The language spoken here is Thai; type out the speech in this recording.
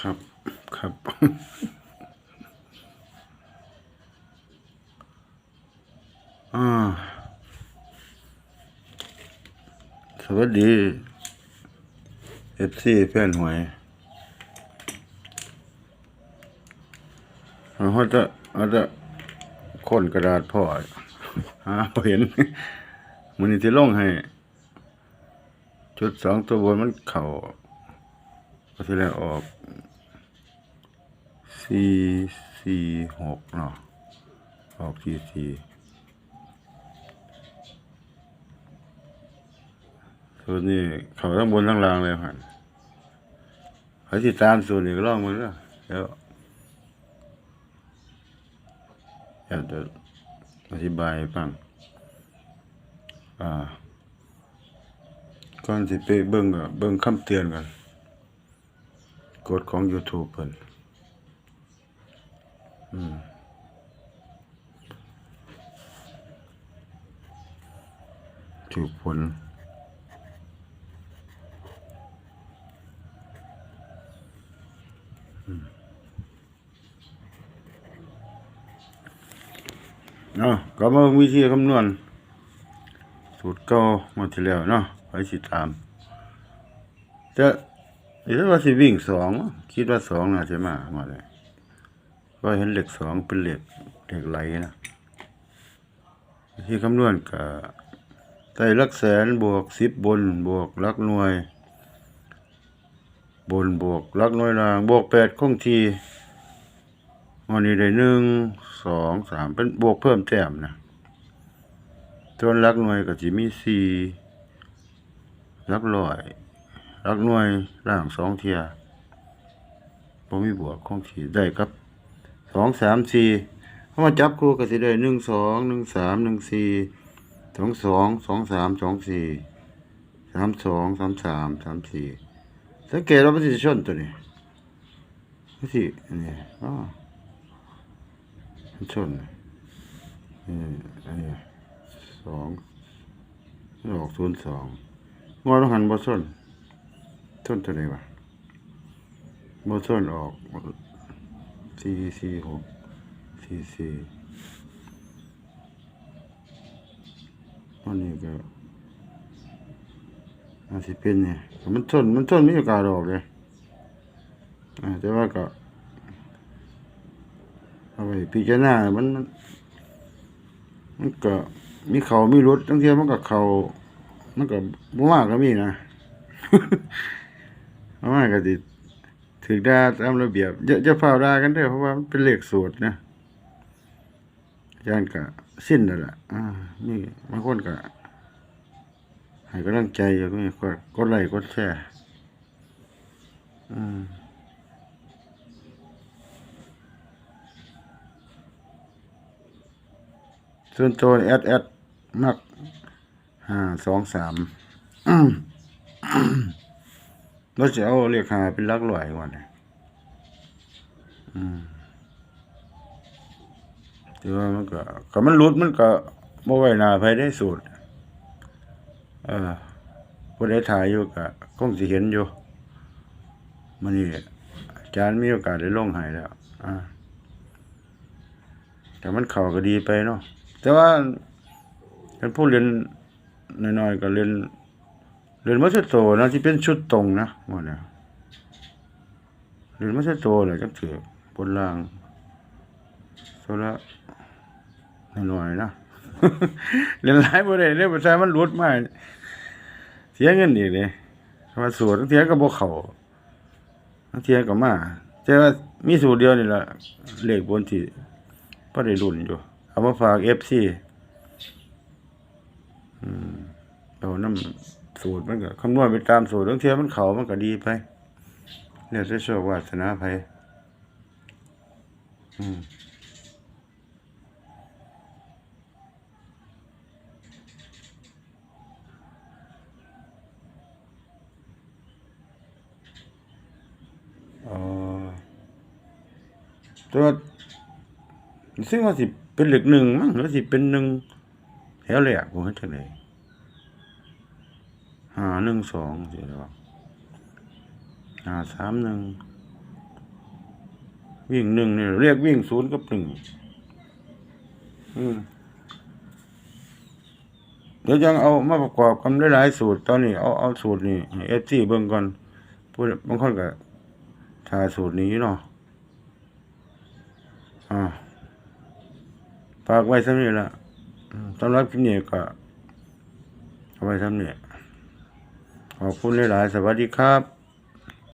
ครับครับ อ่า สวัสดีเอฟซีแฟนหวยเขาจะเขาจะค้นกระดาษพ่อหาเห็นมันนี่ที่ลงให้จุดสองตัวบนมันเข่าก็ที่แรกออก สี่สี่หกเนาะออกสี่สี่ส่วนนี้เขาทั้งบนทั้งล่างเลยครับเขาติดตามส่วนนี้ก็ลองมันแล้วแล้วอยากจะอธิบายฟัง อ่าก่อนสิไปเบิ่งก็เบิ่งคำเตือนกันกฎของ YouTube เพิ่น อืมถูกผลเนาะก็มาวิธีคำนวณ สูตรเก่ามาที่แล้วเนาะไปสิตามแต่เดี๋ยวว่าสิวิ่งสอง คิดว่าสองน่าจะมามาเลย ก็เห็นเหล็กสองเป็นเหล็กเหล็กไหลนะที่คำนวณกับไต่ลักแสนบวกสิบบนบวกลักหน่วย บนบวกลักหน่วยล่าง บวกแปดคงทีวันนี้ได้หนึ่งสองสามเป็นบวกเพิ่มแต้มนะส่วนลักหน่วยก็สิมีสี่ลักร้อยลักหน่วยล่างสองเทียบ่มีบวกคงสิได้ครับ สองสามสี่เขามาจับคู่ก็สิได้หนึ่งสองหนึ่งสามหนึ่งสี่สองสองสองสามสองสี่สามสองสามสามสามสี่สังเกตว่ามันสิชนตัวนี้มันสิอันนี้อ๋อมันชนนี่อันนี้สองออกศูนย์สองงอต้องหันบ่ส้นส้นตัวไหนวะบ่ส้นออก สี่สี่หกสี่สี่อันนี้ก็อาจสิเป็นเนี่ยมันส้นมันส้นมีโอกาสออกเลยอ่าแต่ว่าก็เอาไปพิจารณามันมันมันก็มีเขามีรถทั้งเที่ยมันก็เขามันก็บ่มากก็มีนะบ่มากก็สิด ถึกด่าตามระเบียบอย่าอย่าเฝ้าด่ากันเด้อเพราะว่ามันเป็นเลขสูตรนะอาจารย์ก็สิ้นแล้วล่ะอ่ามีบางคนก็ให้กำลังใจอยู่ก็มีกดกดไลค์กดแชร์อืมส่วนตัวแอดแอดมักห้าสองสาม เราจะเอาเรียกหาเป็นหลักร้อยก่อนนะอืมแต่ว่ามันก็ก็มันหลุดมันก็บ่ไว้หน้าไผได้สูตรเออผู้ใดถ่ายอยู่ก็คงสิเห็นอยู่มันนี่อาจารย์มีโอกาสได้ลงให้แล้ว อ่าแต่มันเข้าก็ดีไปเนาะแต่ว่าเป็นผู้เรียนน้อยๆก็เรียน เรียนมัธยมโตนะที่เป็นชุดตรงนะหมดแล้วเรียนมัธยมโตเลยจังถือบนล่างโซละน้อยนะเรียนหลายบ่ได้เรียนภาษามันหลุดมาเสียเงินอีกเลยมาสูตรทั้งเทียก็บ่เข้าทั้งเทียก็มาแต่ว่ามีสูตรเดียวนี่ล่ะเลขบนที่พอได้รุ่นอยู่ เอามาฝาก FC อืมเอาน้ำ สูตรมันก็คำนวณไปตามสูตรบางเทียมันเขามันก็ดีไปเนี่ยจะโชควาสนาไปอืมอ๋อตัวซึ่งว่าสิเป็นเหล็กหนึ่งมั้งหรือสิเป็นหนึ่งแถวแรกผมเห็นจังได ห้าหนึ่งสองสิแล้วห้าสามหนึ่งวิ่งหนึ่งเนี่ยเรียกวิ่งศูนย์กับหนึ่งเดี๋ยวยังเอามาประกอบกันหลายสูตรตอนนี้เอาเอาสูตรนี้เอฟซีเบิ่งก่อนพูดบางคนก็ทาสูตรนี้เนาะอ่าฝากไว้สำนี้ละสำหรับคลิปนี้ก็เอาไว้สำนี้ ขอบคุณหลายๆสวัสดีครับ